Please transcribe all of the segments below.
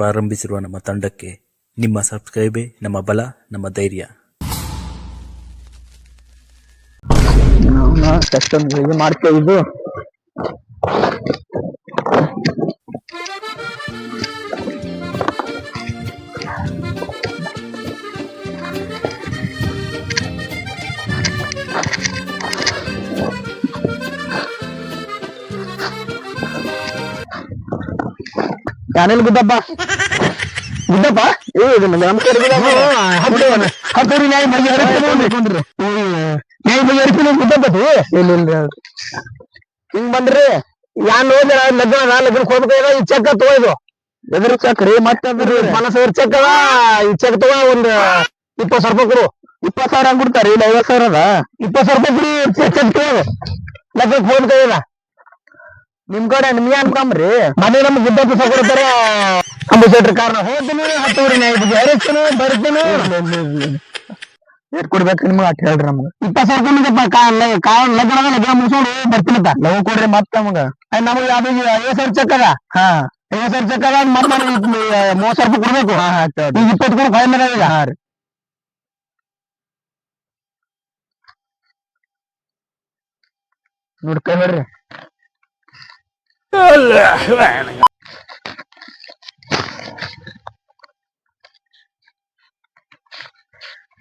ಪ್ರಾರಂಭಿಸಿರುವ ನಮ್ಮ ತಂಡಕ್ಕೆ ನಿಮ್ಮ ಸಬ್ಸ್ಕ್ರೈಬೇ ನಮ್ಮ ಬಲ ನಮ್ಮ ಧೈರ್ಯ. ನಾವು ಎಷ್ಟೊಂದು ಇದು ಮಾಡ್ತೇವೆ ಇದು ಯಾನೆಲ್ ಗುದ್ದಪ್ಪ? ಗುದ್ದಪ್ಪ? ಏ ಇದು ನಮಸ್ಕಾರ ಹತ್ತೂರಿ ನ್ಯಾಯ ಮಗಿ ಹರಿಸ್ಕೊಂಡ್ರಿ ನ್ಯಾಯ ಬಗ್ಗೆ ಹರಿಸ್ಕೊಂಡು ಗುದ್ದಪ್ಪತಿ ಇಲ್ಲ ಇಲ್ಲ ಹಿಂಗ್ ಬಂದ್ರಿ. ಯಾನ್ ಹೋದ್ರ ಲಗ್ನ ನಾ ಲಗ್ನಕ್ಕೆ ಹೋಗ್ಬೇಕು ಈ ಚೆಕ್ ತಗೋದು ಎದ್ರ ಚೆಕ್ ರೀ ಮತ್ತೆ ಪನ್ನ ಸಾವಿರ ಚೆಕ್ ಅದ. ಈ ಚೆಕ್ ತಗೋ ಒಂದ್ ಇಪ್ಪತ್ ಸಾವಿರ ರೂಪಾಯಿ ಕೊಡು. ಇಪ್ಪತ್ ಸಾವಿರ ಹಂಗ್ ಕೊಡ್ತಾರ. ಇಲ್ಲ ಐವತ್ ಸಾವಿರ ಅದ. ಇಪ್ಪತ್ ಸಾವಿರ ರೂಪಾಯಿ ಕೊಡಿ ಚೆಕ್ ತಗೋ ಲಗ್ನಕ್ಕೆ ಹೋಗ್ಬೇಕು ನಿಮ್ ಕಡೆ ನಿಮ್ಗೆ ಅನ್ಕೊಂಬ್ರಿ. ಮನೆ ನಮ್ ಗುದ್ದಪ್ಪ ಕೊಡ್ತಾರೆ. ಅಂಬುಸೇಟ್ರಿ ಕಾರಣ ಹೋದ್ನು ಹತ್ತೂರಿ ಹರಿಸ್ತೀನಿ ಬರ್ತೀನಿ. ಏಟ್ ಕೊಡ್ಬೇಕು ನಿಮ್ಗೆ ಅಟ್ ಹೇಳ್ರಿ ನಮ್ಗೆ. ಇಪ್ಪತ್ತು ಸಾವಿರ ರೂಪಾಯಿ ಕಾ ಲಗ್ನ ಅದ ಲಗ್ನ ಮುಗಿಸೋಡು ಬರ್ತೀನಂತ ಲವ್ ಕೊಡ್ರಿ ಮತ್ತ ನಮಗ. ನಮಗೆ ಅದು ಐವತ್ ಸಾವಿರ ಚೆಕ್ ಅದ? ಹಾ. ಐವತ್ ಸಾವಿರ ಚೆಕ್ ಅದ ಮತ್ತ ಮೂವತ್ ಸಾವಿರ ರೂಪಾಯಿ ಕೊಡ್ಬೇಕು. ಹಾ ಈಗ ಇಪ್ಪತ್ತು ಕೊಡ್ ಫೈನ್ ಮೇಲೆ ಈಗ. ಹಾ ರೀ. ನೋಡಿ ಕೈ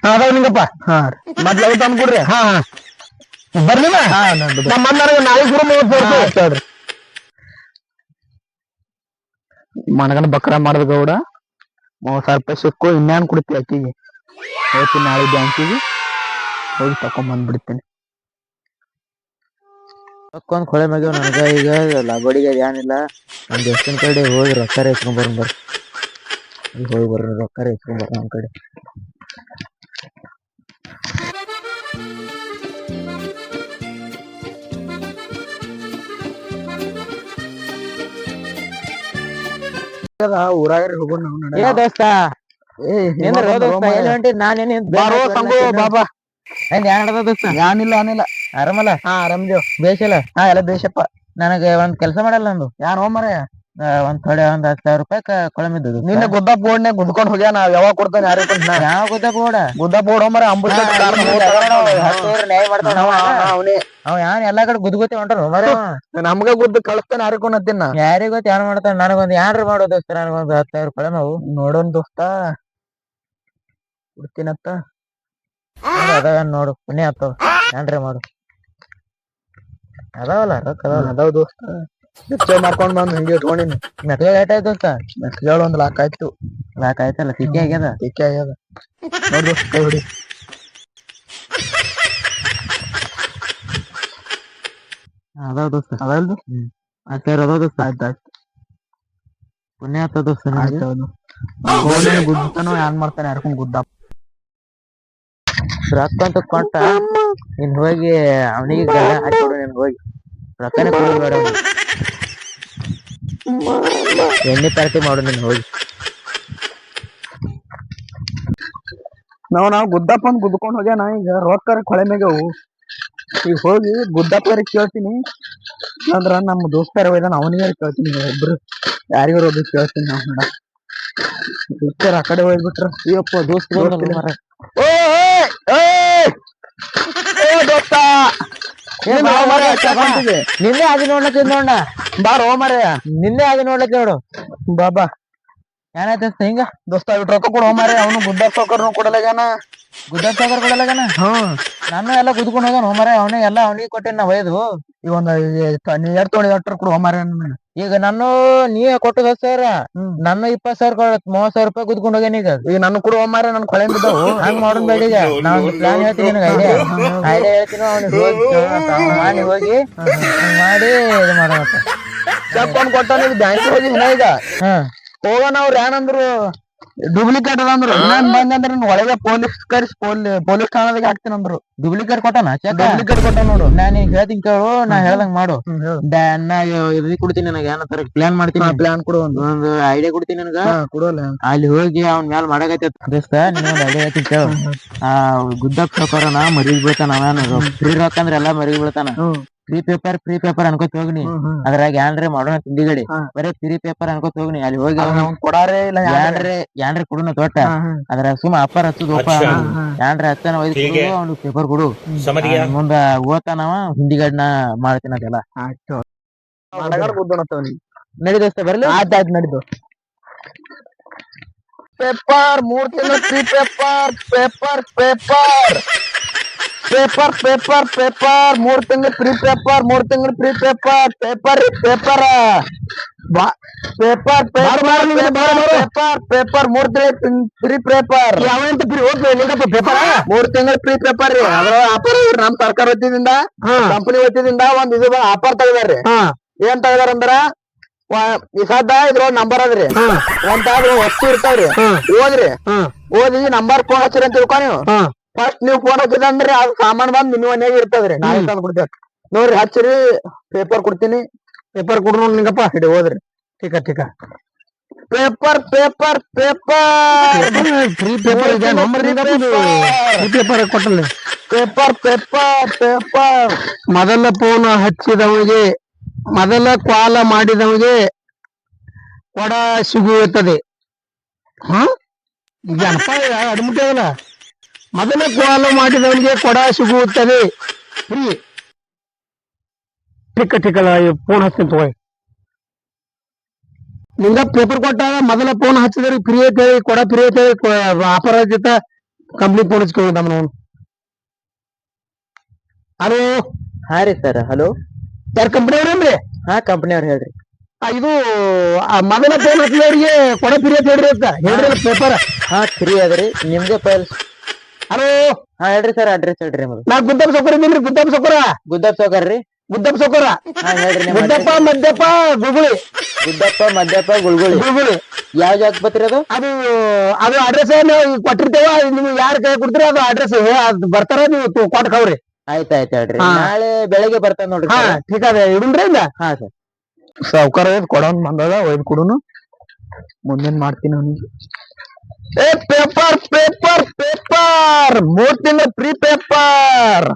ಅದಾವ ನಿಂಗಪ್ಪ. ಹಾ ಮೊದ್ಲು ಕೊಡ್ರಿ. ಹಾ ಹಾ. ಬರ್ಲಿಲ್ಲ ನಮ್ಮ ಅಣ್ಣರಿಗೆ ನಾಳೆ ಗುರು ಮೂವತ್ತು ರೂಪಾಯಿ ಮನಗನ ಬಕ್ರ ಮಾಡಿದ ಗೌಡ. ಮೂವತ್ತು ಸಾವಿರ ರೂಪಾಯಿ ಸಿಕ್ಕು ಇನ್ಯಾನ್ ಕೊಡ್ತೀವಿ ಅಕ್ಕಿಗೆ ಹೋಗ್ತೀನಿ ನಾಳೆ ಬ್ಯಾಂಕಿಗೆ ಹೋಗಿ ತಕೊಂಡ್ ಬಂದ್ಬಿಡ್ತೀನಿ ರೊಕ್ಕೊಂದ್ ಕೊಳೆ ಮ್ಯಾಗ ನನಗ ಈಗ ಲಗೋಡಿಗೆ ಏನಿಲ್ಲ ನಮ್ ದೇವಸ್ಥಾನ ಕಡೆ ಹೋಗಿ ರೊಕ್ಕ ಎತ್ಕೊಂಡ್ ಬರ್ರಿ ಬರ್ರಿ ಈಗ ಹೋಗಿ ಬರ್ರಿ ರೊಕ್ಕ ಎತ್ಕೊಂಡ್ ಬರೋಣ ನಮ್ ಕಡೆ. ಊರಾಗ ಹೋಗೋಣ ನಾವು ಏ ದೋಸ್ತ ಏ ನಿಂದ್ರ ದೋಸ್ತ ಎಲ್ಲಿ ಹೊಂಟಿ ನಾನೇನ್ ಬಾರೋ ಸಂಗು ಬಾಬಾ ಏನಿಲ್ಲ ಏನಿಲ್ಲ ಆರಾಮಲ್ಲ? ಹಾ ಆರಾಮದೇವ್ ಬೇಷಲ್ಲ ಹಾ ಎಲ್ಲ ಬೇಷಪ್ಪ. ನನಗೆ ಒಂದ್ ಕೆಲಸ ಮಾಡಲ್ಲ ನಂದು. ಯಾನ್ ಹೋಮರೆ ಒಂದ್ ಥೊಡೆ ಒಂದ್ ಹತ್ತು ಸಾವಿರ ರೂಪಾಯಿ ಕೊಳಮಿದ್ದು ನಿನ್ನ ಗುದ್ದ ಬೋಡ್ನೆ ಗುದ್ಕೊಂಡ್ ಹೋಗ್ಯಾನ ನಾವ್ ಯಾವಾಗ ಕೊಡ್ತಾನೆ ಯಾರು ಯಾವ ಗುದ್ದ ಬೋರ್ಡ್? ಗುದ್ದ ಬೋರ್ಡ್ ಹೋಮರ ನ್ಯಾಯ ಅವನೇ. ಅವ ಯಾನ್ ಎಲ್ಲಾ ಕಡೆ ಗುದ್ಗುತಿ ಹೊಂಟಾರ ಮರ ನಮ್ಗ ಗುದ್ದ ಕಳಿಸ್ತಾನೆ ಯಾರಿಗೆ ಕೊಡತ್ತಿನ ಯಾರಿಗ್ ಗೊತ್ತ ಯಾರು ಮಾಡ್ತಾನ? ನನಗೊಂದ್ ಯಾರು ಮಾಡೋ ದೋಸ್ತ ನನಗೊಂದ್ ಹತ್ತು ಸಾವಿರ ರೂಪಾಯಿ ನಾವು ನೋಡೋನ್ ದೋಸ್ತ. ಕೊಡ್ತೀನತ್ತ ನೋಡು ಪುಣ್ಯ ಆತವ ಏನ್ರಿ ಮಾಡು. ಅದಾವಲ್ಲ ರೊಕ್ಕ ಅದಾವಲ್ಲ. ಅದಾವ ದೋಸ್ತ ಮಾಡ್ಕೊಂಡ್ ಬಂದ್ ಹಿಂಗೆ ಇಟ್ಕೊಂಡಿನಿ. ಮೆಟ್ಗಳು ಏಟ್ ಆಯ್ತು ದೋಸ್ತ ಮೆಟ್ಗಳು ಒಂದ್ ಲಾಕ್ ಆಯ್ತು. ಲಾಕ್ ಆಯ್ತಲ್ಲ ತಿಕ್ಕಿ ಆಗ್ಯದ? ತಿಕ್ಕಿ ಆಗ್ಯದ. ನೋಡ್ ದೋಸ್ತ ಕೈ ಹೊಡಿ. ಅದಾವ ದೋಸ್ತ. ಅದಲ್ದು ಅದಾವ ದೋಸ್ತ. ಆಯ್ತು ಆಯ್ತು. ಪುಣ್ಯ ಆಗ್ತದ ದೋಸ್ತ ಗುದ್ದಾನೋ ಏನ್ ಮಾಡ್ತಾನೆ ಯಾರ್ಕೊಂಡ್ ಗುದ್ದ ರೊಕ್ಕ ಅಂತ ಕೊಟ್ಟ ನೀನ್ ಹೋಗಿ ಅವನಿಗೆ ಹಾಕೊಡು ನೀನ್ ಹೋಗಿ. ರೊಕ್ಕನೇ ಕೊಡಬೇಡ ಎಣ್ಣೆ ಪಾರ್ಟಿ ಮಾಡು ನೀನ್ ಹೋಗಿ. ನಾವ್ ನಾವ್ ಗುದ್ದಪ್ಪ ಅಂತ ಗುದ್ಕೊಂಡ್ ಹೋಗ್ಯಾನ, ಈಗ ರೊಕ್ಕ ಕೊಳೆ ಮೇಗವು ಈಗ ಹೋಗಿ ಗುದ್ದಪ್ಪರ ಕೇಳ್ತೀನಿ. ಅಂದ್ರ ನಮ್ಮ ದೋಸ್ತರ ಒಯ್ದಾನ ಅವನಿಗೆ ಕೇಳ್ತೀನಿ, ಒಬ್ರು ಯಾರಿಗಾರ ಒಬ್ರು ಕೇಳ್ತೀನಿ ನಾವ್ ಆ ಕಡೆ ಹೋಗ್ಬಿಟ್ರ. ಅಯ್ಯಪ್ಪ ದೋಸ್ತ ಮರ ಓ. ನಿನ್ನೆ ಅದು ನೋಡ್ಲಕ್ ನೋಡ ಬಾರೋ ಮರ ನಿನ್ನೆ ಆಗಿ ನೋಡ್ಲಕ್ ನೋಡು. ಬಾಬಾ ಏನಾಯ್ತ ಹಿಂಗ? ದೋಸ್ತ ಬಿಟ್ಟು ರೊಕ್ಕ ಕೊಡು ಮಾರ್ರೆ. ಅವನು ಗುಡ್ಡ ಸೌಕರ್ನು ಕೊಡಲಾಗ್ಯಾನ ಗುಡ್ಡ ಸಾಗರ್ ಕೊಡಲಾಗನ ಹ್ಮ್ ನಾನು ಎಲ್ಲ ಗುದ್ಕೊಂಡು ಹೋಗ್ಯಾನ ಹೋಮರ ಅವನೇ ಎಲ್ಲ ಅವನಿಗೆ ಕೊಟ್ಟೆ ನಾ ಒಯ್ದು. ಈಗ ಒಂದ್ ನೀ ಎಷ್ಟ್ ತೊಗೊಂಡಿ ಅಟ್ರ ಕೊಡು ಹೋಮಾರ. ಈಗ ನಾನು ನೀ ಕೊಟ್ಟು ಹತ್ತು ಸಾವಿರ. ಹ್ಮ್. ನನ್ನ ಇಪ್ಪತ್ ಸಾವಿರ ಕೊಡ ಮೂವತ್ ಸಾವಿರ ರೂಪಾಯಿ ಗುದ್ಕೊಂಡು ಹೋಗ್ಯಾನ ಈಗ. ಈಗ ನನ್ ಕೊಡು ಹೋಮಾರ ನನ್ ಕೊಳೆ ಬಿದ್ದಾವು. ಹಂಗ್ ಮಾಡೋದ್ ಬೇಡ ಈಗ. ನಾ ಪ್ಲಾನ್ ಹೇಳ್ತೀನಿ ನಿನಗೆ ಐಡಿಯಾ? ಐಡಿಯಾ ಹೇಳ್ತೀನಿ ಅವನಿಗೆ. ಹೋಗಿ ಮಾಡಿ ಹೋಗಿ ಮಾಡಿ ಇದು ಮಾಡೋಣ ಚೆಕ್ ಒಂದ್ ಕೊಟ್ಟಾನ ಬ್ಯಾಂಕ್ ಹೋಗಿ ಈಗ? ಹೋಗೋಣ ಅವ್ರ ಏನಂದ್ರು ಡೂಪ್ಲಿಕೇಟ್ ಅದ ಅಂದ್ರು ನಾನ್ ಬಂದಂದ್ರ ಒಳಗೆ ಪೊಲೀಸ್ ಕರ್ಸ್ ಪೊಲೀಸ್ ಠಾಣದಾಗ ಹಾಕ್ತೀನಿ ಅಂದ್ರು. ಡೂಪ್ಲಿಕೇಟ್ ಕೊಟ್ಟಾನ? ಚೆಕ್. ಡೂಪ್ಲಿಕೇಟ್ ಕೊಟ್ಟ ನೋಡು. ನಾನು ಈಗ ಹೇಳ್ತೀನಿ ಕೇಳು ನಾ ಹೇಳ್ದಂಗ್ ಮಾಡು. ನಾ ಇದು ಕೊಡ್ತೀನಿ ನನಗೆ. ಏನಂತಾರ ಪ್ಲಾನ್ ಮಾಡ್ತೀನಿ ಪ್ಲಾನ್ ಕೊಡು ಒಂದು. ಒಂದು ಐಡಿಯಾ ಕೊಡ್ತೀನಿ ನನಗ. ಕೊಡೋಲ್ಲ. ಅಲ್ಲಿ ಹೋಗಿ ಅವ್ನ ಮ್ಯಾಲ ಮಾಡಕೈತಿ ದೋಸ್ತ ನಿನಗೊಂದು ಐಡಿಯಾ ಹೇಳ್ತೀನಿ ಕೇಳು. ಆ ಗುದ್ದಪ್ಪ ನಾ ಮರಿಗ್ ಬೀಳ್ತಾನ ಫ್ರೀ ರೊಕ್ಕ ಅಂದ್ರೆ ಎಲ್ಲಾ ಮರಿಗ್ ಬೀಳ್ತಾನ ಫ್ರೀ ಪೇಪರ್ ಫ್ರೀ ಪೇಪರ್ ಅನ್ಕೋತ ಹೋಗ್ನಿ. ಅದ್ರಾಗ ಏನ್ರೆ ಮಾಡೋಣ ತಿಂಡಿಗಡಿ ಹಾ. ಬರೇ ಫ್ರೀ ಪೇಪರ್ ಅನ್ಕೋತ ಹೋಗ್ನಿ. ಅಲ್ಲಿ ಹೋಗಿ ಕೊಡಾರೆ ಇಲ್ಲ ಏನ್ರೆ ಏನ್ರೆ ಕೊಡುನ ತೋಟ? ಅದ್ರಾಗ ಸುಮ್ಮ ಅಪ್ಪರ್ ಹಚ್ಚುದು ಒಪ್ಪ ಏನ್ರೆ ಹಚ್ಚನ ಒಯ್ದು ಪೇಪರ್ ಕೊಡು ಮುಂದ ಓದ್ತಾನವ ಹಿಂದಿಗಡ್ನ ಮಾಡ್ತೀನಿ ಅದೆಲ್ಲ. ಆಯ್ತು. ನಡಿದಸ್ತ ಬರ್ಲಿ? ಆಯ್ತಾಯ್ತು ನಡೀತು ಪೇಪರ್ ಮೂರ್ ತಿಂಗಳು free paper paper paper paper paper paper ಮೂರ್ ತಿಂಗಳು ಪ್ರೀ ಪೇಪರ್ ಮೂರ್ ತಿಂಗಳು free paper paper paper. Paper paper paper ಮೂರ್ ತಿಂಗಳು ಪ್ರೀ ಪೇಪರ್. ಯಾವಂತ ಪೇಪರ್? ಮೂರ್ ತಿಂಗಳು ಫ್ರೀ ಪೇಪರ್ ರೀ. ಅದ್ರ ಆಫರ್ ನಮ್ ಸರ್ಕಾರ ವತಿಯಿಂದ ಕಂಪನಿ ವತಿಯಿಂದ ಒಂದ್ ಇದು ಆಫರ್ ತೆಗ್ದಾರ್ರಿ. ಏನ್ ತೆಗ್ದಾರ ಅಂದ್ರ ಇದ್ರೊಳಗ್ ನಂಬರ್ ಅದ್ರಿ. ಒಂದ್ ವಸ್ತು ಇರ್ತಾವ್ರಿ. ಓದ್ರಿ. ಓದಿ ನಂಬರ್ ಫೋನ್ ಹಚ್ಚಿರಿ ಅಂತ ತಿಳ್ಕೊ ನೀವು. ಫಸ್ಟ್ ನೀವು ಫೋನ್ ಹಚ್ಚಿದಂದ್ರಿ ಅದ್ ಸಾಮಾನ್ ಬಂದ್ ನಿಮ್ಮ ಮನೆಯಾಗ ಇರ್ತದ್ರಿ. ನಾಳೆ ತಂದ್ ಕೊಡ್ತೇವೆ. ನೋಡ್ರಿ ಹಚ್ಚಿರಿ ಪೇಪರ್ ಕೊಡ್ತೀನಿ. ಪೇಪರ್ ಕೊಡ್ರು ನಿಂಗಪ್ಪ ಹಿಡಿ ಹೋದ್ರಿ. ಠೀಕ ಠೀಕ. Paper paper paper free paper ಇದೆ. ಪೇಪರ್ ಕೊಟ್ಟಲ್ಲ. ಪೇಪರ್ ಪೇಪರ್ ಪೇಪರ್ ಮೊದಲ ಫೋನ್ ಹಚ್ಚಿದವನಿಗೆ ಮೊದಲ ಕಾಲ ಮಾಡಿದವನಿಗೆ ಕೊಡ ಸಿಗುತ್ತದೆ. ಹಾ? ಜನಪ ಅಡ್ಮಿಟ್ಟಲ್ಲ ಮೊದಲ ಕಾಲ ಮಾಡಿದವನಿಗೆ ಕೊಡ ಸಿಗುತ್ತದೆ. ಫ್ರೀ ಟಿಕ್ಕ ಟಿಕ್ಕಲ್ಲ ಫೋನ್ ಹಚ್ತೀನಿ ತಗೋ. ನಿಂಗ ಪೇಪರ್ ಕೊಟ್ಟಾಗ ಮೊದಲ ಫೋನ್ ಹಚ್ಚಿದ್ರೆ ಫ್ರೀ ಐತೆ ಕೊಡ ಫ್ರೀ ಹೇಳಿ ಆಫರ್ ಆಗಿತ್ತ ಕಂಪ್ನಿ ಫೋನ್ ಹಚ್ಕೊಂಡು ಅವನು. ಹಲೋ ಹಾ ರೀ ಸರ್ ಹಲೋ ಯಾರ ಕಂಪ್ನಿ ಅವ್ರೇನ್ರಿ ಹಾ ಕಂಪ್ನಿ ಅವ್ರು ಹೇಳ್ರಿ. ಆ, ಇದು ಮದನ ಮೊದಲ ಫೋನ್ ಹಚ್ಚಿದವ್ರಿಗೆ ಕೊಡ ಫ್ರೀ ಐತೆ ಹೇಳ್ರಿ ಅಂತ ಹೇಳ್ರಿ ಪೇಪರ್ ಹಾ ಫ್ರೀ ಅದ್ರಿ. ನಿಮ್ಗೆ ಫೈಲ್ ಹಲೋ ಹಾ ಹೇಳ್ರಿ ಸರ್ ಅಡ್ರೆಸ್ ಹೇಳ್ರಿ ನಿಮ್ದು. ನಾ ಗುದ್ದಪ್ಪ ಸೋಕರ್ ಇದ್ದೀನಿ ಗುದ್ದಪ್ಪ ಸೋಕರ ಗುದ್ದಪ್ಪ ಸೌಕರ್ ರೀ. ಗುದ್ದಪ್ಪ ಸೋಕರ ಹಾ ಹೇಳ್ರಿ ನಿಮ್ಮ ಗುದ್ದಪ್ಪ ಮದ್ಯಪ್ಪ ಗುಗುಳಿ. ಗುದ್ದಪ್ಪ ಮದ್ಯಪ್ಪ ಗುಳ್ಗುಳಿ ಗುಗುಳಿ. ಯಾವ ಜಾಗ ಬತ್ರಿ ಅದು? ಅದು ಅದು ಅಡ್ರೆಸ್ ನಾವು ಕೊಟ್ಟಿರ್ತೇವ ನಿಮ್ಗೆ ಯಾರ ಕೈ ಕೊಡ್ತೀರಿ ಅದು ಅಡ್ರೆಸ್ ಬರ್ತಾರ ನೀವು ತು- ಕೊಟ್ಟು ಕವ್ರಿ. ಆಯ್ತ್ ಆಯ್ತ್ ಹೇಳ್ರಿ. ಹಾ. ನಾಳೆ ಬೆಳಗ್ಗೆ ಬರ್ತಾನ ನೋಡ್ರಿ ಹಾ. ಠೀಕ್ ಅದ ಇಡುನ್ರಿ ಇಲ್ಲ ಹಾ ಸರ್ ಸಾವುಕಾರ ಕೊಡೋನ್ ಬಂದದ ಒಯ್ದು ಕೊಡುನು. ಮುಂದಿನ ಮಾಡ್ತೀನಿ ಅವನಿಗೆ. ಏ ಪೇಪರ್ ಪೇಪರ್ ಪೇಪರ್. ಮೂರ್ ತಿಂಗಳ ಫ್ರೀ ಪೇಪರ್.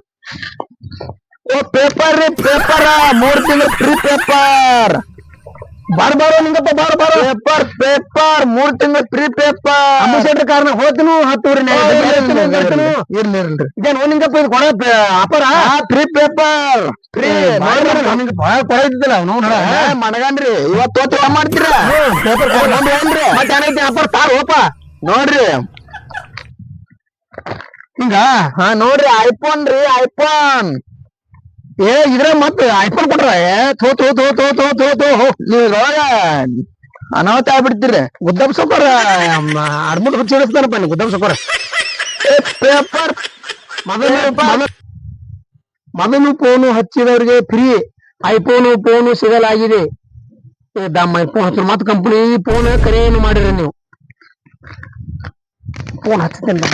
ಓ ಪೇಪರ್ ರೀ ಪೇಪರ್. ಮೂರ್ ತಿಂಗಳ ಫ್ರೀ ಪೇಪರ್. ಬಾರ ಬಾರೋ ನಿಂಗಪ್ಪ ಬಾರ ಬಾರೋ. ಪೇಪರ್ ಪೇಪರ್ ಮೂರ್ ತಿಂಗಳ ಫ್ರೀ ಪೇಪರ್ ಅಂಬಾಸಿಡರ್ ಕಾರಣ ಹೋತನು ಹತ್ತೂರಿ ಇರ್ಲಿ ಇರ್ಲಿ ಇದೇನು ನಿಂಗಪ್ಪ ಇದು ಕೊಡ ಅಪರ? Free paper. ಫ್ರೀ ಕೊಡ ಇದ್ದಿಲ್ಲ ಅವನು ಮನಗನ್ರಿ ಇವತ್ತು ಮಾಡ್ತೀರಾ? ಪೇಪರ್ ಮತ್ತೆ ಏನೈತಿ ಅಪರ್ ತಾರ್ ಹೋಪ ನೋಡ್ರಿ. ಹಿಂಗ, ಹಾ, ನೋಡ್ರಿ ಐಫೋನ್ ರೀ ಐಫೋನ್ ಏ, ಇದ್ರ ಮತ್ ಐಫೋನ್ ಕೊಟ್ರ, ಏ ತೋ ತೋ ತೋ ತೋ ತೋ ಥೋ ಥೋ, ಹೋ ನೀವ್ ಇದ್ರೊಳಗ ಅನಾಹುತ ಆಗ್ಬಿಡ್ತೀರಿ ಗುದ್ದಪ್ ಸೊಕೋರ ಅಡ್ಮಿಟ್ ಹುಚ್ಚಿಡಿಸ್ತಾರಪ್ಪ ನೀವು ಗುದ್ದಪ್ ಸೊಕೋರ ಏ, ಪೇಪರ್. ಮೊದಲು ಮೊದಲು- ಫೋನು ಹಚ್ಚಿದವ್ರಿಗೆ ಫ್ರೀ. ಐಫೋನು ಫೋನು ಸಿಗಲಾಗಿದೆ. ದಮ್ಮ ಫೋನ್ ಹಚ್ಚ ಮತ್ ಕಂಪನಿ ಫೋನ್ ಕರೆಯನ್ನು ಮಾಡಿರಿ ನೀವು. ಫೋನ್ ಹಚ್ತೇನೆ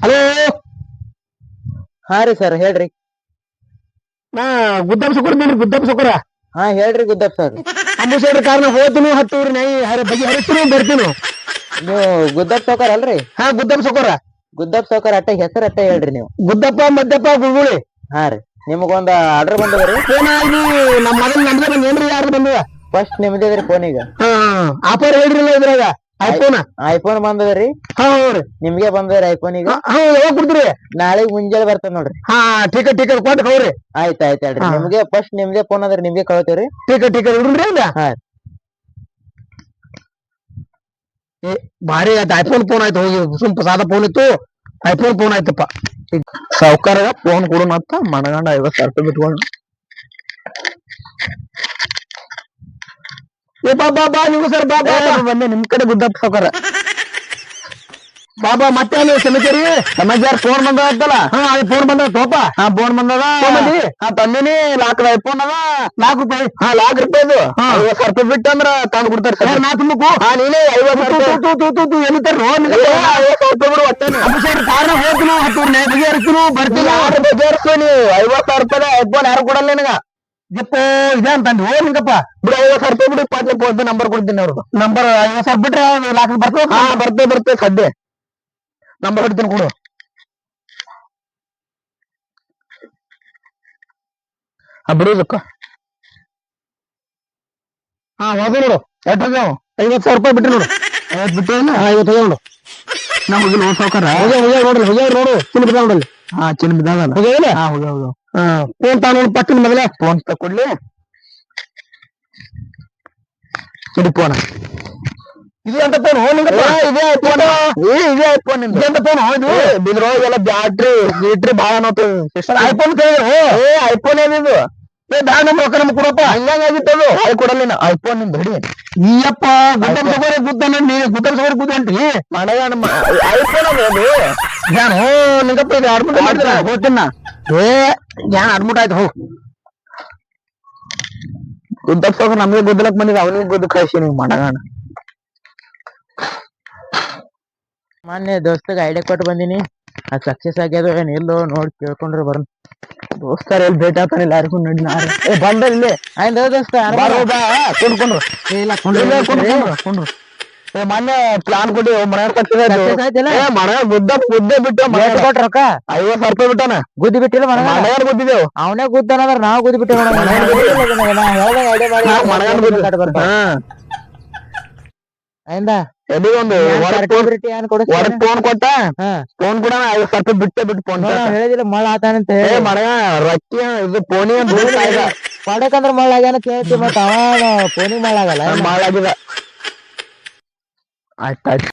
ಹಲೋ ಹಾ ರೀ ಸರ್ ಹೇಳ್ರಿ. ನಾ ಗುದ್ದಪ್ಪ ಸುಕುರ್ತೀನಿ ಗುದ್ದಪ್ಪ ಸುಕುರ ಹಾ ಹೇಳ್ರಿ ಗುದ್ದಪ್ಪ ಸರ್ ಅಂಬುಸೇಡ್ರ ಕಾರಣ ಹೋತನು ಹತ್ತೂರಿ ನೈ ಹರ ಬಗೆ ಹರಿಸ್ತೀನಿ ಬರ್ತೀನಿ. ನೀವು ಗುದ್ದಪ್ಪ ಸೌಕರ್ ಅಲ್ರಿ ಹಾ ಗುದ್ದಪ್ಪ ಸುಕುರ ಗುದ್ದಪ್ಪ ಸೌಕರ್ ಅಟ್ಟ ಹೆಸರು ಅಟ್ಟ ಹೇಳ್ರಿ ನೀವು. ಗುದ್ದಪ್ಪ ಮದ್ದಪ್ಪ ಗುಗುಳಿ ಹಾ ರೀ. ನಿಮಗೊಂದ ಆರ್ಡರ್ ಬಂದದ್ರಿ ಫೋನ್ ಆಗಿ ನಮ್ಮ ಮಗನ್ ನಂಬರ್ ಬಂದ್ ಏನ್ರಿ ಯಾರು ಫಸ್ಟ್ ನಿಮ್ದೇ ರೀ ಫೋನ್ ಈಗ. ಹಾ ಆಫರ್ ಹೇಳ್ರಿಲ್ಲ ಇದ್ರಾಗ ಐಫೋನ್ ಐಫೋನ್ ಬಂದದ್ರಿ ಹಾ ಹೌದ್ರಿ ನಿಮ್ಗೆ ಬಂದದ್ರಿ ಐಫೋನ್ ಈಗ? ಹಾ ಯಾವಾಗ ಕೊಡ್ತೀರಿ? ನಾಳೆ ಮುಂಜಾನೆ ಬರ್ತದ ನೋಡ್ರಿ. ಹಾ ಟಿಕೆಟ್ ಟಿಕೆಟ್ ಕೊಟ್ಟು ಹೋಗ್ರಿ ಆಯ್ತ್ ಆಯ್ತು ಹೇಳ್ರಿ. ನಿಮ್ಗೆ ಫಸ್ಟ್ ನಿಮ್ದೇ ಫೋನ್ ಅಂದ್ರೆ ನಿಮ್ಗೆ ಕಳ್ತೇವ್ರಿ. ಟಿಕೆಟ್ ಟಿಕೆಟ್ ಇಡ್ರಿ ಹಾ. ಏ ಭಾರಿ ಆಯ್ತು. ಐಫೋನ್ ಫೋನ್ ಆಯ್ತು. ಹೋಗಿ ಸುಂಪ ಸಾದ ಫೋನ್ ಇತ್ತು. ಐಫೋನ್ ಫೋನ್ ಆಯ್ತಪ್ಪ. ಸಾವುಕಾರ ಫೋನ್ ಕೊಡು ಮತ್ತ ಮನಗಂಡ ಐವತ್ತು ಸಾವಿರ ಬಿಟ್ಕೊಂಡು ಏ, ಬಾ ಬಾ ಬಾ ನಿಮ್ಗೆ ಸರ್ ಬಾ ಬಾ. ಬಂದೆ. ನಿಮ್ ಕಡೆ ಗುದ್ದಪ್ಪ ಸಾವುಕಾರ. ಬಾಬಾ ಮತ್ತೆ ಅಲ್ಲಿ ಸಮಿತಿರಿ ಸಮಾಚಾರ ಫೋನ್ ಬಂದ ಅಂತಲ್ಲ ಹಾ ಅದು ಫೋನ್ ಬಂದ ತೋಪ ಹಾ ಫೋನ್ ಬಂದದ ಹಾ ತಂದಿನಿ ಲಾಕ್ ಐಫೋನ್ ಅದ ನಾಲ್ಕು ರೂಪಾಯಿ ಹಾ ಲಾಕ್ ರೂಪಾಯಿದು ಐವತ್ತು ಸಾವಿರ ರೂಪಾಯಿ ಬಿಟ್ಟು ಅಂದ್ರ ತಂದು ಕೊಡ್ತಾರೆ ಸರ್ ನಾ ತುಂಬಕು ಹಾ ನೀನೇ ಐವತ್ತು ತೂ ತೂ ತೂ ತೂ ಎಲ್ಲಿ ತರ ಐವತ್ತು ಸಾವಿರ ರೂಪಾಯಿ ಬಿಡು ಒಟ್ಟೆ ಅಭಿಷೇಕ್ ಕಾರಣ ಹೋಗ್ತೀನಿ ಹತ್ತು ಬಗೆಹರಿಸ್ತೀನಿ ಬರ್ತೀನಿ ಬಗೆಹರಿಸ್ತೀನಿ ಐವತ್ತು ಸಾವಿರ ರೂಪಾಯಿ ಐಫೋನ್ ಯಾರು ಕೊಡಲ್ಲ ನಿನಗ ಯಪ್ಪ ಇದೆ ಅಂತಂದು ಓ ನಿಂಗಪ್ಪ ಬಿಡು ಐವತ್ತು ಸಾವಿರ ರೂಪಾಯಿ ಬಿಡು ಪಾಟ್ಲೆ ಫೋನ್ ನಂಬರ್ ಕೊಡ್ತೀನಿ ಅವ್ರದ್ದು ನಂಬರ್ ಐವತ್ತು ಸಾವಿರ ಬಿಟ್ರೆ ಲಾಕ್ ಬರ್ತದೆ ಹಾ ಬರ್ತೇ ಬರ್ತೇ ಸದ್ಯ ನಂಬರ್ ಹೊಡಿತೀನಿ ಕೊಡು. ಹಾ ಬಿಡೋದಕ್ಕ ಹಾ ಹೋದ ನೋಡು. ಎಷ್ಟು ಹೋಗ್ಯಾವ ಐವತ್ತು ಸಾವಿರ ರೂಪಾಯಿ ಬಿಟ್ಟು ನೋಡು. ಐವತ್ತು ಬಿಟ್ಟು ಐವತ್ತು ಹೋಗ್ಯಾವ ನೋಡು. ನಾ ಹೋಗಿಲ್ಲ ಹೋಗಿ ಸಾವ್ಕಾರ. ಹೋಗ್ಯಾವ ಹೋಗ್ಯಾವ ನೋಡಲ್ಲ ಹೋಗ್ಯಾವ ನೋಡು. ಚಿನ್ನ ಬಿದ್ದಾವ ನೋಡಲ್ಲಿ ಹಾ ಚಿನ್ನ ಬಿದ್ದಾವಲ್ಲ ಹೋಗ್ಯಾವಿಲ್ಲ ಹಾ ಹೋಗ್ಯಾವ ಹೋಗ್ಯಾವ. ಹಾ ಫೋನ್ ತಾ ನೋಡು ಪಟ್ಟಿನ ಮೊದಲೇ. ಫೋನ್ ತಕೊಡ್ಲಿ ಇದು ಫೋನ್ ಇದು ಅಂತ ಫೋನ್ ಇದೇ ಐಫೋನ್ ಏ ಇದೇ ಐಫೋನ್ನಿಂದ. ಎಂತ ಫೋನ್ ಇದು. ಬ್ಯಾಟ್ರಿ ಗೀಟ್ರಿ ಭಾಳ ಅನ್ನೋತು ಐಫೋನ್ ಕೇಳಿದ್ರು ಏ ಐಫೋನ್ ಏನಿದು ಏ ಬ್ಯಾಡ ನಮ್ಮ ರೊಕ್ಕ ನಮ್ಗೆ ಕೊಡಪ್ಪ. ಹಂಗಾಗಿತ್ತು ಅದು. ಕೊಡಲ್ಲ ಐಫೋನ್ನಿಂದ ಹಿಡಿ. ಈಯಪ್ಪ ಗುದ್ದಲ್ ತಗೋರಿ ಗುದ್ದಲ್ ನೀ ಗುದ್ದಲ್ ತಗೋರಿ ಗುದ್ದಂಟಿ ಮನೆಯ ನಮ್ಮ ಐಫೋನ್ ಅದು ನಾನು ನಿಂಗಪ್ಪ ಇದು ಅಡ್ಮಿಟ್ ಮಾಡಿದ್ರೆ ಹೋಗ್ತೀನ ಏ ನಾನು ಅಡ್ಮಿಟ್ ಆಯ್ತು ಹೋಗ್ ಗುದ್ದಲ್ ತಗೋ ನಮಗೆ ಗುದ್ದಲಕ್ ಬಂದಿದ್ದ ಅವನಿಗೆ ಗುದ್ದ ಕಳಿಸಿ ನೀವು ಮಾಡಗಾಣ ಮೊನ್ನೆ ದೋಸ್ತಗೆ ಐಡಿಯಾ ಕೊಟ್ಟು ಬಂದಿನಿ. ಆ ಸಕ್ಸಸ್ ಆಗ್ಯದ ಏನ್ ಇಲ್ಲೋ ನೋಡಿ ಕೇಳ್ಕೊಂಡ್ರೆ ಬರೋಣ. ದೋಸ್ತಾರ ಎಲ್ಲಿ ಭೇಟಿ ಆಗ್ತಾನಿಲ್ಲ ಯಾರಿಗೂ ನಡಿ ನಾನು ಏ ಬಂದ ಇಲ್ಲಿ. ಆಯ್ತು ದೋಸ್ತ ಬಾರೋ ಇಲ್ಲ ಇಲ್ಲ, ಕೊಂಡ್ರು, ಕೊಂಡ್ರು, ಕೊಂಡ್ರು. ಏ ಮೊನ್ನೆ ಪ್ಲಾನ್ ಕೊಡಿ ಮನೆಯವ್ರ ಕಟ್ಟಿದ ಮನೆ ಗುದ್ದ ಗುದ್ದೆ ಬಿಟ್ಟು ಮನೆ ಕೊಟ್ಟ ರೊಕ್ಕ? ಐವತ್ತು ಸಾವಿರ ರೂಪಾಯಿ ಬಿಟ್ಟಾನ ಗುದ್ದಿ ಬಿಟ್ಟಿಲ್ಲ ಮನೆ ಮನೆಯವ್ರು ಗುದ್ದಿದ್ದೇವು ಅವನೇ ಗುದ್ದಾನಂದ್ರೆ ನಾವು ಗುದ್ದಿ ಬಿಟ್ಟೆ ಮನೆಯವ್ರ ಗುದ್ದಿ ಹಾ ಆಯ್ದ ಎಲ್ಲಿ ಒಂದು ಹೊರಗ್ ಏನ್ ಕೊಡಿಸ್ ಹೊರಗ್ ಫೋನ್ ಕೊಟ್ಟ ಹಾ ಫೋನ್ ಕೂಡ ಐವತ್ ಸಾವಿರ ರೂಪಾಯಿ ಬಿಟ್ಟೆ ಬಿಟ್ಟು ಫೋನ್ ನೋಡ ಹೇಳಿದಿಲ್ಲ ಮಳ ಆತಾನಂತ ಏ ಹೇಳಿ ಮನೆಯ ರೊಕ್ಕಿ ಇದು ಫೋನಿ ಪಡಕಂದ್ರ ಮಳ ಆಗ್ಯಾನ ಕೇಳ್ತಿ ಮತ್ತ ಅವ ಫೋನಿಗೆ ಮಳ ಆಗಲ್ಲ ಮಾಡಾಗಿದ ಆಯ್ತಾಯ್ತು